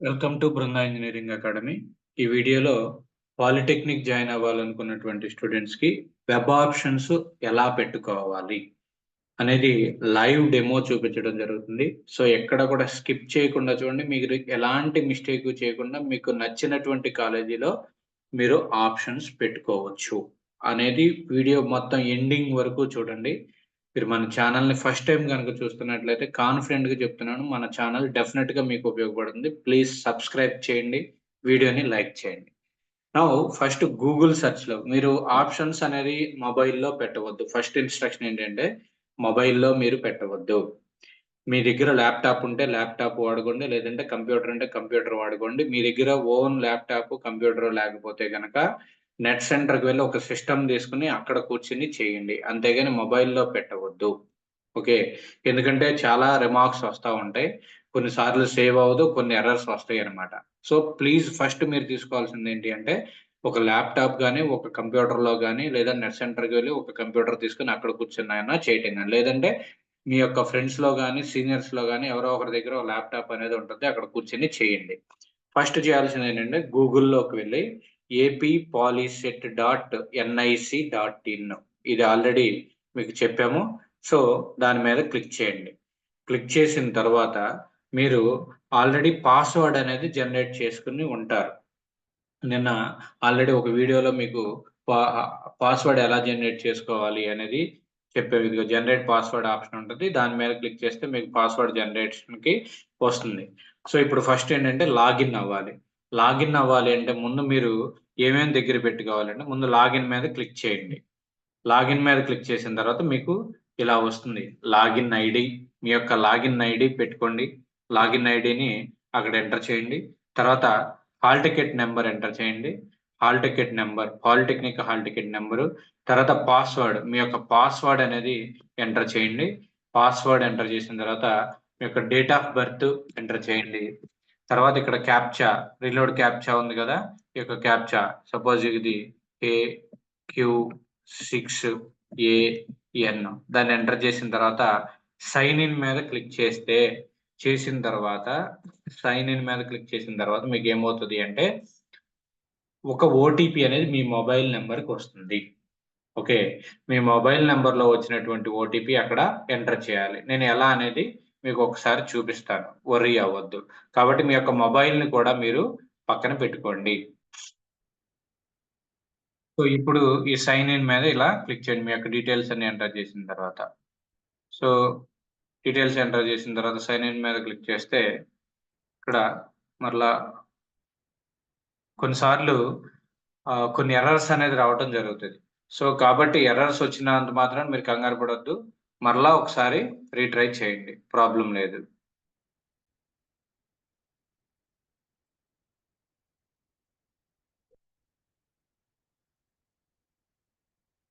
Welcome to Brinda engineering academy ఈ వీడియోలో polytechnic join అవ్వాలనుకున్నటువంటి స్టూడెంట్స్కి వెబ్ ఆప్షన్స్ ఎలా పెట్టుకోవాలి అనేది లైవ్ డెమో చూపించడం జరుగుతుంది. సో ఎక్కడ కూడా స్కిప్ చేయకుండా చూడండి. మీకు ఎలాంటి మిస్టేక్ చేయకుండా మీకు నచ్చినటువంటి కాలేజీలో మీరు ఆప్షన్స్ పెట్టుకోవచ్చు. అనేది వీడియో మొత్తం ఎండింగ్ వరకు చూడండి. మీరు మన ఛానల్ని ఫస్ట్ టైం కనుక చూస్తున్నట్లయితే కాన్ఫిడెంట్గా చెప్తున్నాను మన ఛానల్ డెఫినెట్గా మీకు ఉపయోగపడుతుంది. ప్లీజ్ సబ్స్క్రైబ్ చేయండి వీడియోని లైక్ చేయండి. నా ఫస్ట్ గూగుల్ సెర్చ్లో మీరు ఆప్షన్స్ అనేది మొబైల్లో పెట్టవద్దు. ఫస్ట్ ఇన్స్ట్రక్షన్ ఏంటంటే మొబైల్లో మీరు పెట్టవద్దు. మీ దగ్గర ల్యాప్టాప్ ఉంటే ల్యాప్టాప్ వాడుకోండి లేదంటే కంప్యూటర్ అంటే కంప్యూటర్ వాడుకోండి. మీ దగ్గర ఓన్ ల్యాప్టాప్ కంప్యూటర్ లేకపోతే కనుక నెట్ సెంటర్కి వెళ్ళి ఒక సిస్టమ్ తీసుకుని అక్కడ కూర్చుని చేయండి. అంతేగాని మొబైల్లో పెట్టవద్దు. ఓకే? ఎందుకంటే చాలా రిమార్క్స్ వస్తూ ఉంటాయి. కొన్నిసార్లు సేవ్ అవ్వదు కొన్ని ఎర్రర్స్ వస్తాయి అనమాట సో ప్లీజ్ ఫస్ట్ మీరు తీసుకోవాల్సింది ఏంటి అంటే ఒక ల్యాప్టాప్ కానీ ఒక కంప్యూటర్లో కానీ లేదా నెట్ సెంటర్కి వెళ్ళి ఒక కంప్యూటర్ తీసుకుని అక్కడ కూర్చున్నాయన్నా చేయటం కానీ లేదంటే మీ యొక్క ఫ్రెండ్స్లో కానీ సీనియర్స్లో కానీ ఎవరో ఒకరి దగ్గర ఒక ల్యాప్టాప్ అనేది ఉంటుంది అక్కడ కూర్చొని చేయండి. ఫస్ట్ చేయాల్సింది ఏంటంటే గూగుల్లోకి వెళ్ళి AP Polycet dot NIC dot in ఇది ఆల్రెడీ మీకు చెప్పాము. సో దాని మీద క్లిక్ చేయండి. క్లిక్ చేసిన తర్వాత మీరు ఆల్రెడీ పాస్వర్డ్ అనేది జనరేట్ చేసుకుని ఉంటారు. నిన్న ఆల్రెడీ ఒక వీడియోలో మీకు పాస్వర్డ్ ఎలా జనరేట్ చేసుకోవాలి అనేది చెప్పే. జనరేట్ పాస్వర్డ్ ఆప్షన్ ఉంటుంది. దాని మీద క్లిక్ చేస్తే మీకు పాస్వర్డ్ జనరేషన్కి వస్తుంది. సో ఇప్పుడు ఫస్ట్ ఏంటంటే లాగిన్ అవ్వాలి. లాగిన్ అవ్వాలి అంటే ముందు మీరు ఏమేమి దగ్గర పెట్టుకోవాలంటే ముందు లాగిన్ మీద క్లిక్ చేయండి. లాగిన్ మీద క్లిక్ చేసిన తర్వాత మీకు ఇలా వస్తుంది. లాగిన్ ఐడి మీ యొక్క లాగిన్ ఐడి పెట్టుకోండి. లాగిన్ ఐడిని అక్కడ ఎంటర్ చేయండి. తర్వాత హాల్ టికెట్ నెంబర్ ఎంటర్ చేయండి. Hall ticket number polytechnic hall ticket number తర్వాత పాస్వర్డ్ మీ యొక్క పాస్వర్డ్ అనేది ఎంటర్ చేయండి. పాస్వర్డ్ ఎంటర్ చేసిన తర్వాత మీ యొక్క డేట్ ఆఫ్ బర్త్ ఎంటర్ చేయండి. తర్వాత ఇక్కడ క్యాప్చా రిలోడ్ క్యాప్చా ఉంది కదా? ఈ యొక్క క్యాప్చా సపోజ్ ఇది ఏ క్యూ సిక్స్ ఏఎన్ దాన్ని ఎంటర్ చేసిన తర్వాత సైన్ ఇన్ మీద క్లిక్ చేస్తే చేసిన తర్వాత సైన్ ఇన్ మీద క్లిక్ చేసిన తర్వాత మీకు ఏమవుతుంది అంటే ఒక ఓటీపీ అనేది మీ మొబైల్ నెంబర్కి వస్తుంది. ఓకే మీ మొబైల్ నెంబర్లో వచ్చినటువంటి ఓటీపీ అక్కడ ఎంటర్ చేయాలి. నేను ఎలా అనేది మీకు ఒకసారి చూపిస్తాను. వర్రీ అవ్వద్దు. కాబట్టి మీ యొక్క మొబైల్ని కూడా మీరు పక్కన పెట్టుకోండి. సో ఇప్పుడు ఈ సైన్ ఇన్ మీద ఇలా క్లిక్ చేయండి. మీ యొక్క డీటెయిల్స్ అన్ని ఎంటర్ చేసిన తర్వాత. సో డీటెయిల్స్ ఎంటర్ చేసిన తర్వాత సైన్ ఇన్ మీద క్లిక్ చేస్తే ఇక్కడ మరలా కొన్నిసార్లు కొన్ని ఎర్రర్స్ అనేది రావటం జరుగుతుంది. సో కాబట్టి ఎర్రర్స్ వచ్చినంత మాత్రం మీరు కంగారు పడవద్దు మరలా ఒకసారి రీట్రై చేయండి. ప్రాబ్లం లేదు.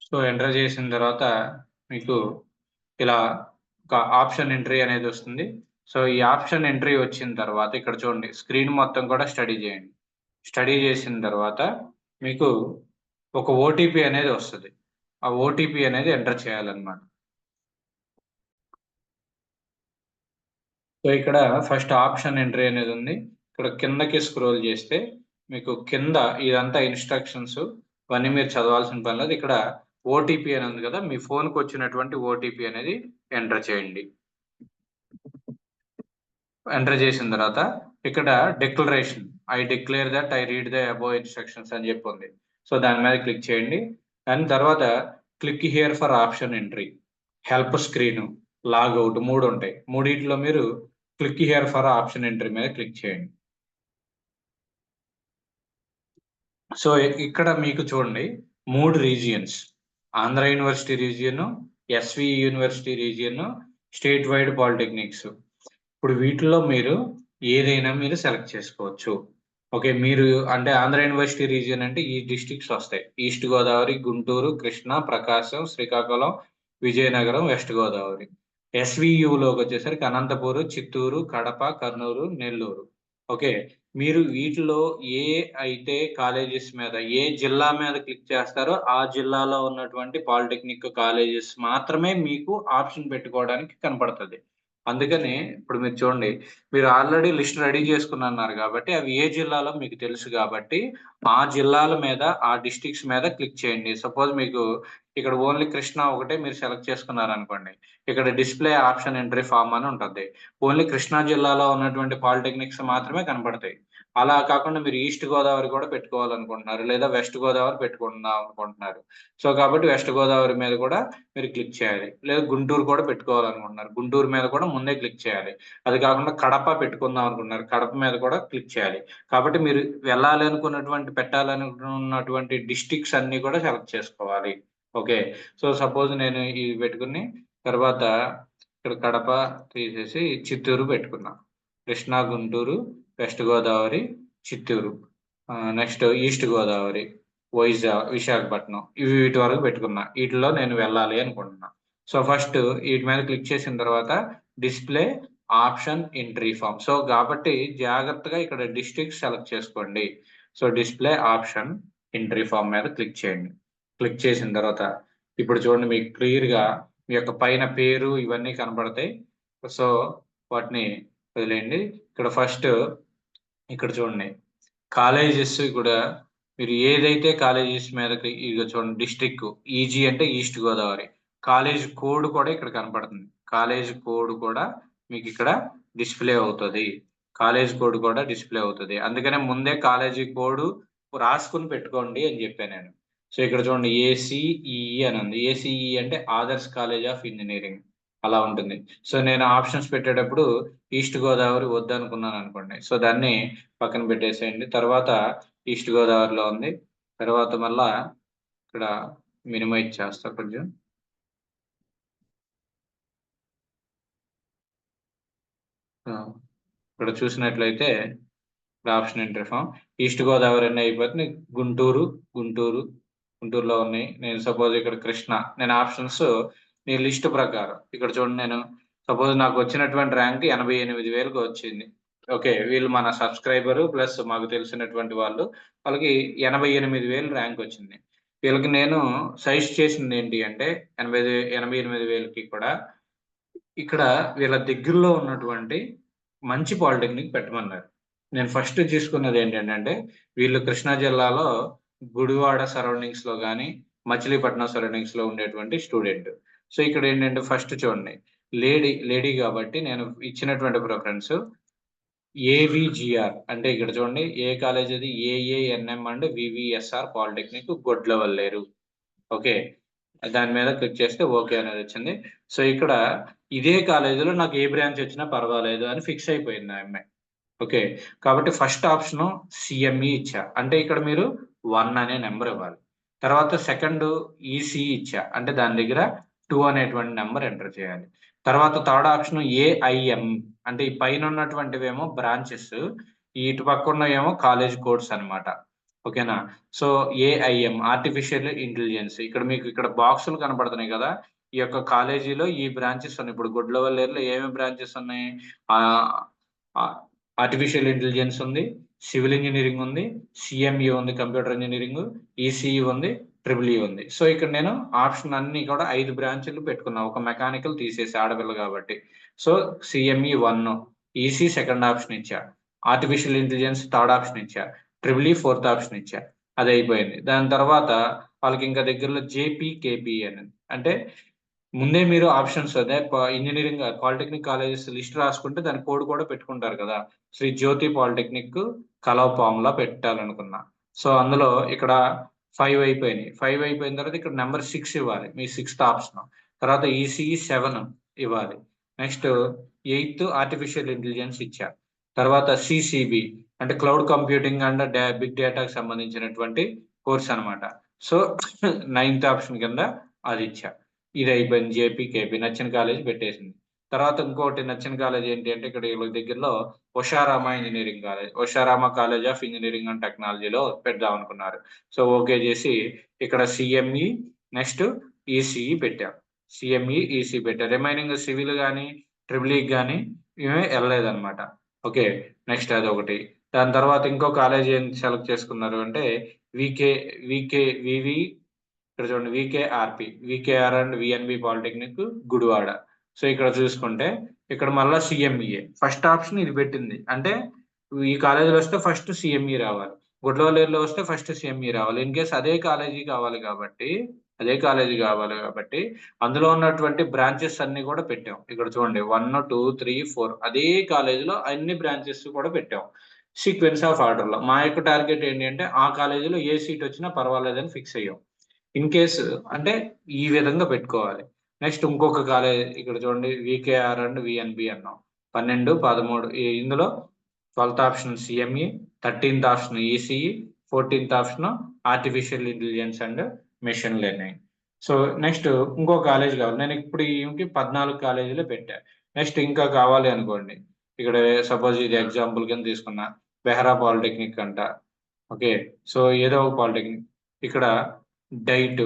సో ఎంటర్ చేసిన తర్వాత మీకు ఇలా ఒక ఆప్షన్ ఎంట్రీ అనేది వస్తుంది. సో ఈ ఆప్షన్ ఎంట్రీ వచ్చిన తర్వాత ఇక్కడ చూడండి స్క్రీన్ మొత్తం కూడా స్టడీ చేయండి. స్టడీ చేసిన తర్వాత మీకు ఒక ఓటీపీ అనేది వస్తుంది. ఆ ఓటీపీ అనేది ఎంటర్ చేయాలన్నమాట. సో ఇక్కడ ఫస్ట్ ఆప్షన్ ఎంట్రీ అనేది ఉంది. ఇక్కడ కిందకి స్క్రోల్ చేస్తే మీకు కింద ఇదంతా ఇన్స్ట్రక్షన్స్ ఇవన్నీ మీరు చదవాల్సిన పని లేదు. ఇక్కడ ఓటీపీ అని ఉంది కదా మీ ఫోన్కి వచ్చినటువంటి ఓటీపీ అనేది ఎంటర్ చేయండి. ఎంటర్ చేసిన తర్వాత ఇక్కడ declaration I declare that I read the above instructions అని చెప్పి ఉంది. సో దాని మీద క్లిక్ చేయండి. దాని తర్వాత click here for option entry help screen logout మూడు ఉంటాయి. మూడింటిలో మీరు click here for option entry మీద క్లిక్ చేయండి. సో ఇక్కడ మీకు చూడండి మూడు regions. Andhra university region SV university region state wide polytechnics. ఇప్పుడు వీటిలో మీరు ఏదైనా మీరు సెలెక్ట్ చేసుకోవచ్చు. ఓకే మీరు అంటే ఆంధ్ర యూనివర్సిటీ రీజియన్ అంటే ఈ డిస్ట్రిక్ట్స్ వస్తాయి. East Godavari Guntur Krishna Prakasam Srikakulam Vizianagaram west Godavari. ఎస్వియులోకి వచ్చేసరికి అనంతపూరు చిత్తూరు కడప కర్నూలు నెల్లూరు. ఓకే? మీరు వీటిలో ఏ అయితే కాలేజెస్ మీద ఏ జిల్లా మీద క్లిక్ చేస్తారో ఆ జిల్లాలో ఉన్నటువంటి పాలిటెక్నిక్ కాలేజెస్ మాత్రమే మీకు ఆప్షన్ పెట్టుకోవడానికి కనపడుతుంది. అందుకని ఇప్పుడు మీరు చూడండి మీరు ఆల్రెడీ లిస్ట్ రెడీ చేసుకుని అన్నారు కాబట్టి అవి ఏ జిల్లాలో మీకు తెలుసు కాబట్టి ఆ జిల్లాల మీద ఆ డిస్టిక్స్ మీద క్లిక్ చేయండి. సపోజ్ మీకు ఇక్కడ ఓన్లీ కృష్ణ ఒకటే మీరు సెలెక్ట్ చేసుకున్నారు అనుకోండి ఇక్కడ డిస్ప్లే ఆప్షన్ ఎంట్రీ ఫామ్ అని ఉంటుంది. ఓన్లీ కృష్ణా జిల్లాలో ఉన్నటువంటి పాలిటెక్నిక్స్ మాత్రమే కనబడతాయి అలా కాకుండా మీరు ఈస్ట్ గోదావరి కూడా పెట్టుకోవాలనుకుంటున్నారు లేదా వెస్ట్ గోదావరి పెట్టుకుందాం అనుకుంటున్నారు. సో కాబట్టి వెస్ట్ గోదావరి మీద కూడా మీరు క్లిక్ చేయాలి. లేదా గుంటూరు కూడా పెట్టుకోవాలనుకుంటున్నారు. గుంటూరు మీద కూడా ముందే క్లిక్ చేయాలి. అది కాకుండా కడప పెట్టుకుందాం అనుకుంటున్నారు. కడప మీద కూడా క్లిక్ చేయాలి. కాబట్టి మీరు వెళ్ళాలి అనుకున్నటువంటి పెట్టాలనుకున్నటువంటి డిస్టిక్స్ అన్ని కూడా సెలెక్ట్ చేసుకోవాలి. ఓకే. సో సపోజ్ నేను ఇది పెట్టుకుని తర్వాత ఇక్కడ కడప తీసేసి చిత్తూరు పెట్టుకున్నా. Krishna Guntur west Godavari Chittoor. Next east Godavari Vizag Visakhapatnam. ఇవి వీటి వరకు పెట్టుకున్నా. వీటిలో నేను వెళ్ళాలి అనుకుంటున్నా. సో ఫస్ట్ వీటి మీద క్లిక్ చేసిన తర్వాత display option entry form. So కాబట్టి జాగ్రత్తగా ఇక్కడ డిస్ట్రిక్ట్ సెలెక్ట్ చేసుకోండి. So display option entry form మీద క్లిక్ చేయండి. క్లిక్ చేసిన తర్వాత ఇప్పుడు చూడండి మీకు క్లియర్గా మీ యొక్క పైన పేరు ఇవన్నీ కనబడతాయి సో వాటిని వదిలేయండి. ఇక్కడ ఫస్ట్ ఇక్కడ చూడండి. కాలేజెస్ కూడా మీరు ఏదైతే కాలేజెస్ మీద ఇక చూడండి డిస్ట్రిక్ట్ ఈజీ అంటే ఈస్ట్ గోదావరి. కాలేజ్ కోడ్ కూడా ఇక్కడ కనపడుతుంది. కాలేజ్ కోడ్ కూడా మీకు ఇక్కడ డిస్ప్లే అవుతుంది. కాలేజ్ కోడ్ కూడా డిస్ప్లే అవుతుంది. అందుకనే ముందే కాలేజీ కోడ్ రాసుకుని పెట్టుకోండి అని చెప్పాను నేను. సో ఇక్కడ చూడండి ఏసీఈ అని ఉంది. ఏసీఈ అంటే ఆదర్స్ కాలేజ్ ఆఫ్ ఇంజనీరింగ్. అలా ఉంటుంది. సో నేను ఆప్షన్స్ పెట్టేటప్పుడు ఈస్ట్ గోదావరి వద్దనుకున్నాను అనుకోండి. సో దాన్ని పక్కన పెట్టేసేయండి. తర్వాత ఈస్ట్ గోదావరిలో ఉంది. తర్వాత మళ్ళా ఇక్కడ మినిమైజ్ చేస్తా కొంచెం. ఇక్కడ చూసినట్లయితే option entry form. East Godavari అన్నీ అయిపోతుంది గుంటూరు గుంటూరు గుంటూరులో ఉన్నాయి. నేను సపోజ్ ఇక్కడ కృష్ణ. నేను ఆప్షన్స్ మీ లిస్ట్ ప్రకారం. ఇక్కడ చూడండి నేను సపోజ్ నాకు వచ్చినటువంటి ర్యాంక్ ఎనభై ఎనిమిది వేలకు వచ్చింది. ఓకే వీళ్ళు మన సబ్స్క్రైబరు ప్లస్ మాకు తెలిసినటువంటి వాళ్ళు వాళ్ళకి ఎనభై ఎనిమిది వేలు ర్యాంక్ వచ్చింది. వీళ్ళకి నేను సజెస్ట్ చేసింది ఏంటి అంటే ఎనభై ఎనభై ఎనిమిది వేలకి కూడా ఇక్కడ వీళ్ళ దగ్గరలో ఉన్నటువంటి మంచి పాలిటెక్నిక్ పెట్టమన్నారు. నేను ఫస్ట్ తీసుకున్నది ఏంటంటే వీళ్ళు కృష్ణా జిల్లాలో గుడివాడ సరౌండింగ్స్లో కానీ మచిలీపట్నం సరౌండింగ్స్లో ఉండేటువంటి స్టూడెంట్. సో ఇక్కడ ఏంటంటే ఫస్ట్ చూడండి. లేడీ లేడీ కాబట్టి నేను ఇచ్చినటువంటి ప్రిఫరెన్స్ ఏవిజిఆర్ అంటే ఇక్కడ చూడండి. ఏ కాలేజ్ అది? AANM and VVSR polytechnic Gudlavalleru. Okay. దాని మీద క్లిక్ చేస్తే ఓకే అనేది వచ్చింది. సో ఇక్కడ ఇదే కాలేజీలో నాకు ఏ బ్రాంచ్ వచ్చినా పర్వాలేదు అని ఫిక్స్ అయిపోయింది ఆ అమ్మాయి ఓకే. కాబట్టి ఫస్ట్ ఆప్షన్ సిఎంఈ ఇచ్చా. అంటే ఇక్కడ మీరు వన్ అనే నెంబర్ ఇవ్వాలి. తర్వాత సెకండ్ ఈసీ ఇచ్చా. అంటే దాని దగ్గర టూ అనేటువంటి నెంబర్ ఎంటర్ చేయాలి. తర్వాత థర్డ్ ఆప్షన్ ఏఐఎం అంటే ఈ పైన ఉన్నటువంటివేమో బ్రాంచెస్ ఇటు పక్క ఉన్నవేమో కాలేజ్ కోడ్స్ అనమాట ఓకేనా? సో ఏఐఎం ఆర్టిఫిషియల్ ఇంటెలిజెన్స్ ఇక్కడ మీకు ఇక్కడ బాక్సులు కనపడుతున్నాయి కదా. ఈ యొక్క కాలేజీలో ఈ బ్రాంచెస్ ఉన్నాయి. ఇప్పుడు గుడ్లవల్లేరులో ఏమేమి బ్రాంచెస్ ఉన్నాయి? ఆర్టిఫిషియల్ ఇంటెలిజెన్స్ ఉంది సివిల్ ఇంజనీరింగ్ ఉంది సిఎంఈ ఉంది కంప్యూటర్ ఇంజనీరింగ్ ఈసీఈ ఉంది ట్రిపుల్ ఈ e ఉంది. సో ఇక్కడ నేను ఆప్షన్ అన్ని కూడా ఐదు బ్రాంచ్లు పెట్టుకున్నా. ఒక మెకానికల్ తీసేసి ఆడపిల్ల కాబట్టి. So CME one EC second option ఇచ్చా. ఆర్టిఫిషియల్ ఇంటెలిజెన్స్ థర్డ్ ఆప్షన్ ఇచ్చా. ట్రిపుల్ ఈ ఫోర్త్ ఆప్షన్ ఇచ్చా. అది అయిపోయింది. దాని తర్వాత వాళ్ళకి ఇంకా దగ్గరలో జేపీ కేపీ అని. అంటే ముందే మీరు ఆప్షన్స్ అదే ఇంజనీరింగ్ పాలిటెక్నిక్ కాలేజెస్ లిస్ట్ రాసుకుంటే దాని కోడ్ కూడా పెట్టుకుంటారు కదా. శ్రీ జ్యోతి పాలిటెక్నిక్ కలవపాములా పెట్టాలనుకున్నా. సో అందులో ఇక్కడ ఫైవ్ అయిపోయినాయి. ఫైవ్ అయిపోయిన తర్వాత ఇక్కడ నెంబర్ సిక్స్ ఇవ్వాలి. మీ సిక్స్త్ ఆప్షన్ తర్వాత ఈసీఈ సెవెన్ ఇవ్వాలి. నెక్స్ట్ ఎయిత్ ఆర్టిఫిషియల్ ఇంటెలిజెన్స్ ఇచ్చారు తర్వాత సిసిబి అంటే క్లౌడ్ కంప్యూటింగ్ అండ్ బిగ్ డేటాకి సంబంధించినటువంటి కోర్స్ అనమాట సో నైన్త్ ఆప్షన్ కింద అది ఇచ్చా. ఇది అయిపోయింది. జేపీ కేపీ నచ్చిన కాలేజ్ పెట్టేసింది. తర్వాత ఇంకోటి నచ్చిన కాలేజ్ ఏంటి అంటే ఇక్కడ వీళ్ళ దగ్గరలో Usharama engineering college Usharama college of engineering and టెక్నాలజీలో పెడదాం అనుకున్నారు. సో ఓకే చేసి ఇక్కడ సిఎంఈ నెక్స్ట్ ఈసీఈ పెట్టాం. సిఎంఈ ఈసీ పెట్టాం. రిమైనింగ్ సివిల్ కానీ ట్రిపుల్ ఈ కానీ ఇవే వెళ్ళలేదన్నమాట. ఓకే నెక్స్ట్ అది ఒకటి దాని తర్వాత ఇంకో కాలేజ్ ఏం సెలెక్ట్ చేసుకున్నారు అంటే వికే వికే వివి ఇక్కడ చూడండి VKRP. VKR and VNB polytechnic Gudivada. So ఇక్కడ చూసుకుంటే ఇక్కడ మళ్ళీ సిఎంఈఏ ఫస్ట్ ఆప్షన్ ఇది పెట్టింది. అంటే ఈ కాలేజీలో వస్తే ఫస్ట్ సిఎంఈ రావాలి. గుడ్లవల్లేరులో వస్తే ఫస్ట్ సిఎంఈ రావాలి. ఇన్ కేస్ అదే కాలేజీ కావాలి కాబట్టి అదే కాలేజీ కావాలి కాబట్టి అందులో ఉన్నటువంటి బ్రాంచెస్ అన్ని కూడా పెట్టాం. ఇక్కడ చూడండి వన్ టూ త్రీ ఫోర్ అదే కాలేజీలో అన్ని బ్రాంచెస్ కూడా పెట్టాం. సీక్వెన్స్ ఆఫ్ ఆర్డర్లో మా యొక్క టార్గెట్ ఏంటి అంటే ఆ కాలేజీలో ఏ సీట్ వచ్చినా పర్వాలేదని ఫిక్స్ అయ్యాం. ఇన్ కేసు అంటే ఈ విధంగా పెట్టుకోవాలి. నెక్స్ట్ ఇంకొక కాలేజ్ ఇక్కడ చూడండి వికేఆర్ అండ్ విఎన్బి అన్నాం. పన్నెండు పదమూడు ఇందులో twelfth option CME thirteenth option ECE fourteenth option artificial intelligence and machine learning so next ఇంకో కాలేజ్ కావాలి. నేను ఇప్పుడు ఈమెకి పద్నాలుగు కాలేజీలో పెట్టా. నెక్స్ట్ ఇంకా కావాలి అనుకోండి. ఇక్కడ సపోజ్ ఇది ఎగ్జాంపుల్ కింద తీసుకున్నా. బెహరా పాలిటెక్నిక్ అంట. ఓకే సో ఏదో ఒక పాలిటెక్నిక్ ఇక్కడ DIET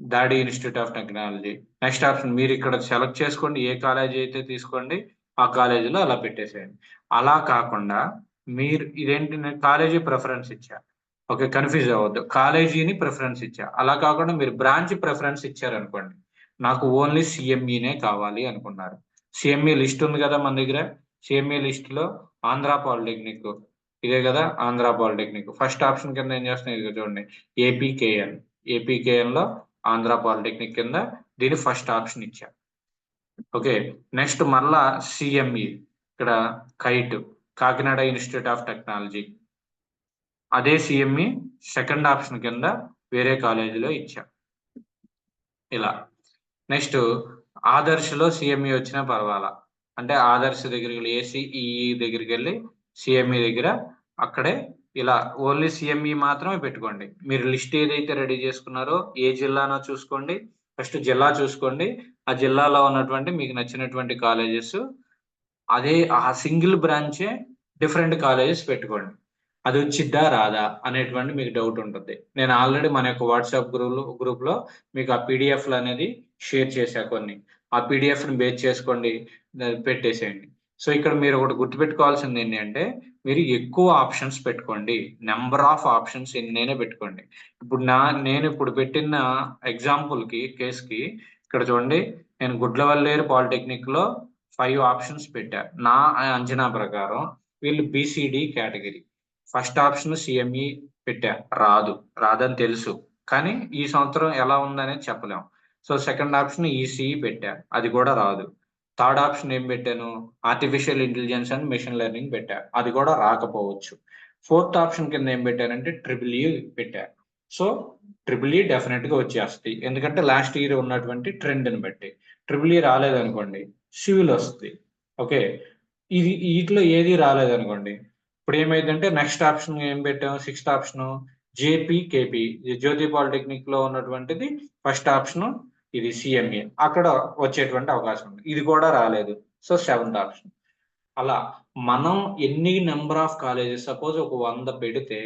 Dadi institute of technology. Next option మీరు ఇక్కడ సెలెక్ట్ చేసుకోండి ఏ కాలేజీ అయితే తీసుకోండి ఆ కాలేజీలో అలా పెట్టేసేయండి. అలా కాకుండా మీరు ఇదేంటి నేను కాలేజీ ప్రిఫరెన్స్ ఇచ్చా. ఓకే కన్ఫ్యూజ్ అవ్వద్దు. కాలేజీని ప్రిఫరెన్స్ ఇచ్చా. అలా కాకుండా మీరు బ్రాంచ్ ప్రిఫరెన్స్ ఇచ్చారనుకోండి నాకు ఓన్లీ సిఎంఈనే కావాలి అనుకున్నారు. సిఎంఈ లిస్ట్ ఉంది కదా మన దగ్గర? సిఎంఈ లిస్ట్లో ఆంధ్ర పాలిటెక్నిక్ ఇదే కదా ఆంధ్ర పాలిటెక్నిక్. ఫస్ట్ ఆప్షన్ కింద ఏం చేస్తున్నాయి ఇదిగో చూడండి ఏపీకేఎన్. ఏపీకేఎన్లో ఆంధ్ర పాలిటెక్నిక్ కింద దీని ఫస్ట్ ఆప్షన్ ఇచ్చా ఓకే నెక్స్ట్ మళ్ళా సిఎంఈ ఇక్కడ KIT Kakinada institute of technology. అదే సిఎంఈ సెకండ్ ఆప్షన్ కింద వేరే కాలేజీలో ఇచ్చా ఇలా. నెక్స్ట్ ఆదర్శలో సిఎంఈ వచ్చినా పర్వాలా? అంటే ఆదర్శ దగ్గరికి వెళ్ళి ఏసీఈ దగ్గరికి వెళ్ళి సిఎంఈ దగ్గర అక్కడే ఇలా ఓన్లీ సిఎంఈ మాత్రమే పెట్టుకోండి. మీరు లిస్ట్ ఏదైతే రెడీ చేసుకున్నారో ఏ జిల్లానో చూసుకోండి. ఫస్ట్ జిల్లా చూసుకోండి. ఆ జిల్లాలో ఉన్నటువంటి మీకు నచ్చినటువంటి కాలేజెస్. అదే ఆ సింగిల్ బ్రాంచే డిఫరెంట్ కాలేజెస్ పెట్టుకోండి. అది వచ్చిద్దా రాదా అనేటువంటి మీకు డౌట్ ఉంటుంది. నేను ఆల్రెడీ మన యొక్క వాట్సాప్ గ్రూప్ గ్రూప్లో మీకు ఆ పీడిఎఫ్లు అనేది షేర్ చేశా కొన్ని. ఆ పీడిఎఫ్ని బేస్ చేసుకోండి పెట్టేసేయండి. సో ఇక్కడ మీరు ఒకటి గుర్తుపెట్టుకోవాల్సింది ఏంటి అంటే మీరు ఎక్కువ ఆప్షన్స్ పెట్టుకోండి. నెంబర్ ఆఫ్ ఆప్షన్స్ ఎన్నైనా పెట్టుకోండి. ఇప్పుడు నా నేను ఇప్పుడు పెట్టిన ఎగ్జాంపుల్కి కేసుకి ఇక్కడ చూడండి నేను గుడ్లవల్లేరు పాలిటెక్నిక్లో ఫైవ్ ఆప్షన్స్ పెట్టా. నా అంచనా ప్రకారం వీళ్ళు BCD category. First option CME పెట్టా. రాదు. రాదని తెలుసు. కానీ ఈ సంవత్సరం ఎలా ఉందనేది చెప్పలేము సో సెకండ్ ఆప్షన్ ఈసీఈ పెట్టా. అది కూడా రాదు. థర్డ్ ఆప్షన్ ఏం పెట్టాను? Artificial intelligence and machine learning పెట్టా. అది కూడా రాకపోవచ్చు. ఫోర్త్ ఆప్షన్ కింద ఏం పెట్టానంటే ట్రిపుల్ ఈ e పెట్టా. సో ట్రిపుల్ ఈ డెఫినెట్గా వచ్చేస్తాయి. ఎందుకంటే లాస్ట్ ఇయర్ ఉన్నటువంటి ట్రెండ్ని బట్టి. ట్రిపుల్ ఈ e రాలేదనుకోండి సివిల్ వస్తుంది ఓకే ఇది వీటిలో ఏది రాలేదనుకోండి. ఇప్పుడు ఏమైందంటే నెక్స్ట్ ఆప్షన్ ఏం పెట్టాము? Sixth option JP KP Jyothi పాలిటెక్నిక్లో ఉన్నటువంటిది ఫస్ట్ ఆప్షన్ ఇది సిఎంఏ అక్కడ వచ్చేటువంటి అవకాశం ఉంది. ఇది కూడా రాలేదు. సో సెవెంత్ ఆప్షన్ అలా మనం ఎన్ని నెంబర్ ఆఫ్ కాలేజెస్ సపోజ్ ఒక వంద పెడితే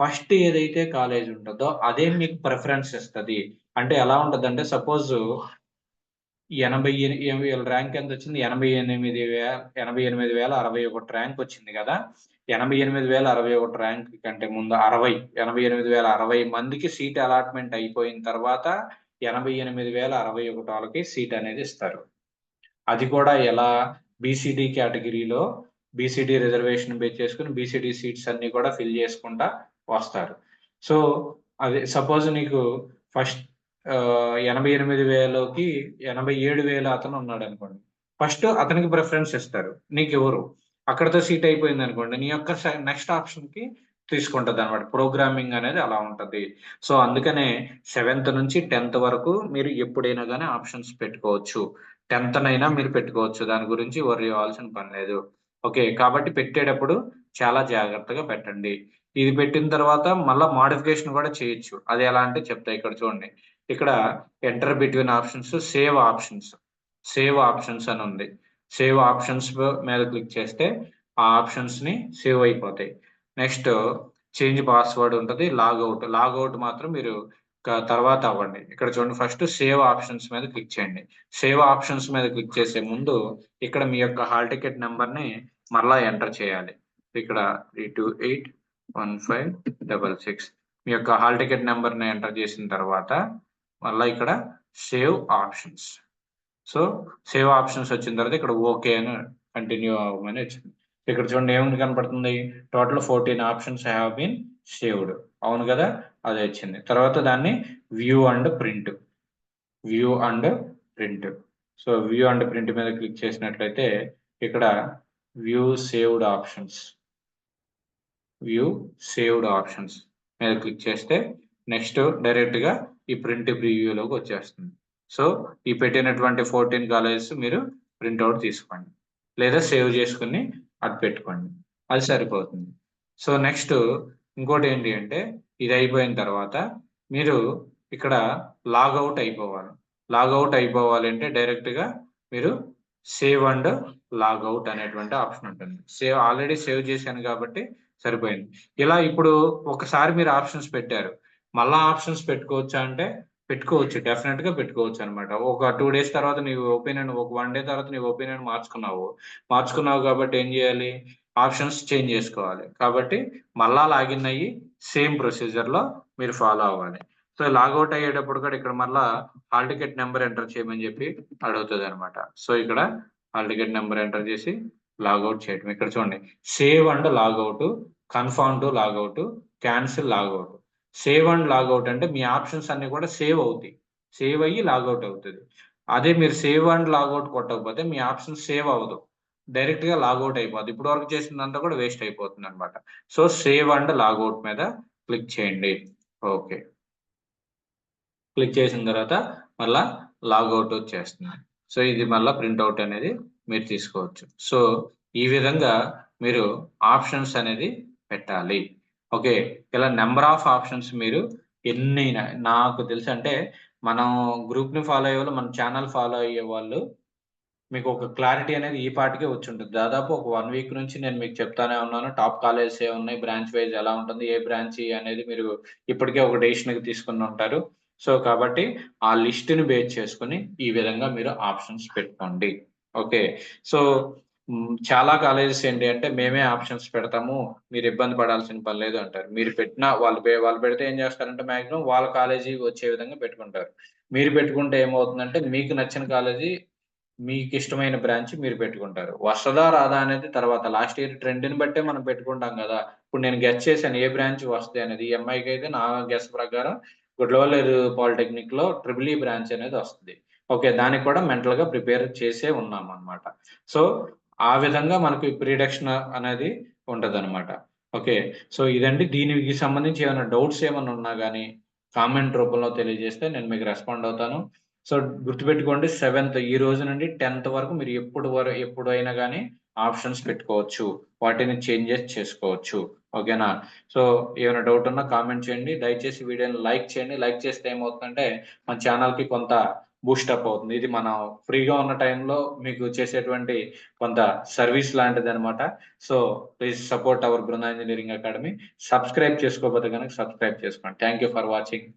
ఫస్ట్ ఏదైతే కాలేజ్ ఉంటుందో అదే మీకు ప్రిఫరెన్స్ ఇస్తుంది. అంటే ఎలా ఉంటుంది అంటే సపోజ్ ఎనభై ఎనిమిది ర్యాంక్ ఎంత వచ్చింది? ఎనభై ఎనిమిది వేల ఎనభై ఎనిమిది వేల అరవై ఒకటి ర్యాంక్ వచ్చింది కదా. ఎనభై ఎనిమిది వేల అరవై ఒకటి ర్యాంక్ కంటే ముందు అరవై ఎనభై ఎనిమిది వేల అరవై మందికి సీట్ అలాట్మెంట్ అయిపోయిన తర్వాత ఎనభై ఎనిమిది వేల అరవై ఒకటి వాళ్ళకి సీట్ అనేది ఇస్తారు. అది కూడా ఎలా? బీసీడీ కేటగిరీలో బీసీడీ రిజర్వేషన్ బేస్ చేసుకుని బీసీడీ సీట్స్ అన్ని కూడా ఫిల్ చేసుకుంటా వస్తారు. సో అదే సపోజ్ నీకు ఫస్ట్ ఎనభై ఎనిమిది వేలకి ఎనభై ఏడు వేల అతను ఉన్నాడు అనుకోండి. ఫస్ట్ అతనికి ప్రిఫరెన్స్ ఇస్తారు. నీకు ఎవరు అక్కడతో సీట్ అయిపోయింది అనుకోండి. నీ యొక్క నెక్స్ట్ ఆప్షన్కి తీసుకుంటది అనమాట ప్రోగ్రామింగ్ అనేది అలా ఉంటుంది. సో అందుకనే సెవెంత్ నుంచి టెన్త్ వరకు మీరు ఎప్పుడైనా కానీ ఆప్షన్స్ పెట్టుకోవచ్చు. టెన్త్ అయినా మీరు పెట్టుకోవచ్చు. దాని గురించి వరి అవ్వాల్సిన పని లేదు. ఓకే కాబట్టి పెట్టేటప్పుడు చాలా జాగ్రత్తగా పెట్టండి. ఇది పెట్టిన తర్వాత మళ్ళీ మాడిఫికేషన్ కూడా చేయొచ్చు. అది ఎలా అంటే చెప్తా ఇక్కడ చూడండి. ఇక్కడ enter between options save options. Save options అని ఉంది. సేవ్ ఆప్షన్స్ మీద క్లిక్ చేస్తే ఆ ఆప్షన్స్ని సేవ్ అయిపోతాయి. నెక్స్ట్ చేంజ్ పాస్వర్డ్ ఉంటుంది లాగౌట్. లాగౌట్ మాత్రం మీరు తర్వాత అవ్వండి. ఇక్కడ చూడండి ఫస్ట్ సేవ్ ఆప్షన్స్ మీద క్లిక్ చేయండి. సేవ్ ఆప్షన్స్ మీద క్లిక్ చేసే ముందు ఇక్కడ మీ యొక్క హాల్ టికెట్ నెంబర్ని మరలా ఎంటర్ చేయాలి. ఇక్కడ three two eight one five double six. మీ యొక్క హాల్ టికెట్ నెంబర్ని ఎంటర్ చేసిన తర్వాత మళ్ళీ ఇక్కడ save options. So save options వచ్చిన తర్వాత ఇక్కడ ఓకే అని కంటిన్యూ అవ్వమని వచ్చింది. ఇక్కడ చూడండి ఏముంది కనపడుతుంది? Total fourteen options have been saved అవును కదా? అది వచ్చింది. తర్వాత దాన్ని view and print view and print so view and print మీద క్లిక్ చేసినట్లయితే ఇక్కడ view saved options view saved options మీద క్లిక్ చేస్తే నెక్స్ట్ డైరెక్ట్గా ఈ ప్రింట్ ప్రివ్యూలోకి వచ్చేస్తుంది. సో ఈ పెట్టినటువంటి ఫోర్టీన్ కాలేజెస్ మీరు ప్రింట్అవుట్ తీసుకోండి. లేదా సేవ్ చేసుకుని అది పెట్టుకోండి. అది సరిపోతుంది. సో నెక్స్ట్ ఇంకోటి ఏంటి అంటే ఇది అయిపోయిన తర్వాత మీరు ఇక్కడ లాగౌట్ అయిపోవాలి. లాగౌట్ అయిపోవాలి అంటే డైరెక్ట్గా మీరు సేవ్ అండ్ లాగౌట్ అనేటువంటి ఆప్షన్ ఉంటుంది. సేవ్ ఆల్రెడీ సేవ్ చేశాను కాబట్టి సరిపోయింది. ఇలా ఇప్పుడు ఒకసారి మీరు ఆప్షన్స్ పెట్టారు. మళ్ళా ఆప్షన్స్ పెట్టుకోవచ్చా అంటే పెట్టుకోవచ్చు డెఫినెట్గా పెట్టుకోవచ్చు అనమాట ఒక టూ డేస్ తర్వాత నీ ఒపీనియన్ ఒక వన్ డే తర్వాత నీ ఒపీనియన్ మార్చుకున్నావు. మార్చుకున్నావు కాబట్టి ఏం చేయాలి? ఆప్షన్స్ చేంజ్ చేసుకోవాలి. కాబట్టి మళ్ళా లాగిన్ అయ్యి సేమ్ ప్రొసీజర్లో మీరు ఫాలో అవ్వాలి. సో లాగౌట్ అయ్యేటప్పుడు కూడా ఇక్కడ మళ్ళా హాల్ టికెట్ నెంబర్ ఎంటర్ చేయమని చెప్పి అడుగుతుంది అనమాట సో ఇక్కడ హాల్ టికెట్ నెంబర్ ఎంటర్ చేసి లాగౌట్ చేయటం. ఇక్కడ చూడండి. Save and logout confirm to logout cancel logout save and logout అంటే మీ ఆప్షన్స్ అన్ని కూడా సేవ్ అవుతాయి. సేవ్ అయ్యి లాగౌట్ అవుతుంది. అదే మీరు సేవ్ అండ్ లాగౌట్ కొట్టకపోతే మీ ఆప్షన్ సేవ్ అవ్వదు. డైరెక్ట్గా లాగౌట్ అయిపోతుంది ఇప్పుడు వరకు చేసిందంతా కూడా వేస్ట్ అయిపోతుంది అనమాట సో సేవ్ అండ్ లాగౌట్ మీద క్లిక్ చేయండి. ఓకే క్లిక్ చేసిన తర్వాత మళ్ళా లాగౌట్ వచ్చేస్తుంది. సో ఇది మళ్ళా ప్రింట్అవుట్ అనేది మీరు తీసుకోవచ్చు. సో ఈ విధంగా మీరు ఆప్షన్స్ అనేది పెట్టాలి. ఓకే. ఇలా నెంబర్ ఆఫ్ ఆప్షన్స్ మీరు ఎన్ని నాకు తెలుసు అంటే మనం గ్రూప్ని ఫాలో అయ్యే వాళ్ళు మన ఛానల్ ఫాలో అయ్యే వాళ్ళు మీకు ఒక క్లారిటీ అనేది ఈ పాటికే వచ్చి ఉంటుంది దాదాపు ఒక వన్ వీక్ నుంచి నేను మీకు చెప్తానే ఉన్నాను. టాప్ కాలేజెస్ ఏ ఉన్నాయి బ్రాంచ్ వైజ్ ఎలా ఉంటుంది ఏ బ్రాంచ్ అనేది మీరు ఇప్పటికే ఒక డెసిషన్ తీసుకుని ఉంటారు. సో కాబట్టి ఆ లిస్ట్ని బేస్ చేసుకుని ఈ విధంగా మీరు ఆప్షన్స్ పెట్టుకోండి. ఓకే. సో చాలా కాలేజెస్ ఏంటి అంటే మేమే ఆప్షన్స్ పెడతాము మీరు ఇబ్బంది పడాల్సిన పని లేదు అంటారు. మీరు పెట్టిన వాళ్ళు వాళ్ళు పెడితే ఏం చేస్తారంటే మాక్సిమం వాళ్ళ కాలేజీ వచ్చే విధంగా పెట్టుకుంటారు. మీరు పెట్టుకుంటే ఏమవుతుందంటే మీకు నచ్చిన కాలేజీ మీకు ఇష్టమైన బ్రాంచ్ మీరు పెట్టుకుంటారు. వస్తుందా రాదా అనేది తర్వాత లాస్ట్ ఇయర్ ట్రెండ్ని బట్టే మనం పెట్టుకుంటాం కదా. ఇప్పుడు నేను గెస్ చేశాను ఏ బ్రాంచ్ వస్తుంది అనేది. ఎంఐకి అయితే నా గెస్ ప్రకారం గుడ్లవల్లేరు పాలిటెక్నిక్లో ట్రిపుల్ ఈ బ్రాంచ్ అనేది వస్తుంది. ఓకే దానికి కూడా మెంటల్గా ప్రిపేర్ చేసే ఉన్నాం అన్నమాట సో ఆ విధంగా మనకి ప్రిడక్షన్ అనేది ఉంటది అనమాట ఓకే సో ఇదండి. దీనికి సంబంధించి ఏమైనా డౌట్స్ ఏమైనా ఉన్నా కానీ కామెంట్ రూపంలో తెలియజేస్తే నేను మీకు రెస్పాండ్ అవుతాను. సో గుర్తుపెట్టుకోండి సెవెంత్ ఈ రోజు నుండి టెన్త్ వరకు మీరు ఎప్పుడు వరకు ఎప్పుడైనా కానీ ఆప్షన్స్ పెట్టుకోవచ్చు. వాటిని చేంజెస్ చేసుకోవచ్చు. ఓకేనా? సో ఏమైనా డౌట్ ఉన్నా కామెంట్ చేయండి. దయచేసి వీడియోని లైక్ చేయండి. లైక్ చేస్తే ఏమవుతుందంటే మన ఛానల్కి కొంత బూస్ట్ అప్ అవుతుంది. ఇది మనం ఫ్రీగా ఉన్న టైంలో మీకు చేసేటువంటి కొంత సర్వీస్ లాంటిది అనమాట so please support our Brinda engineering academy subscribe చేసుకోకపోతే కనుక సబ్స్క్రైబ్ చేసుకోండి. Thank you for watching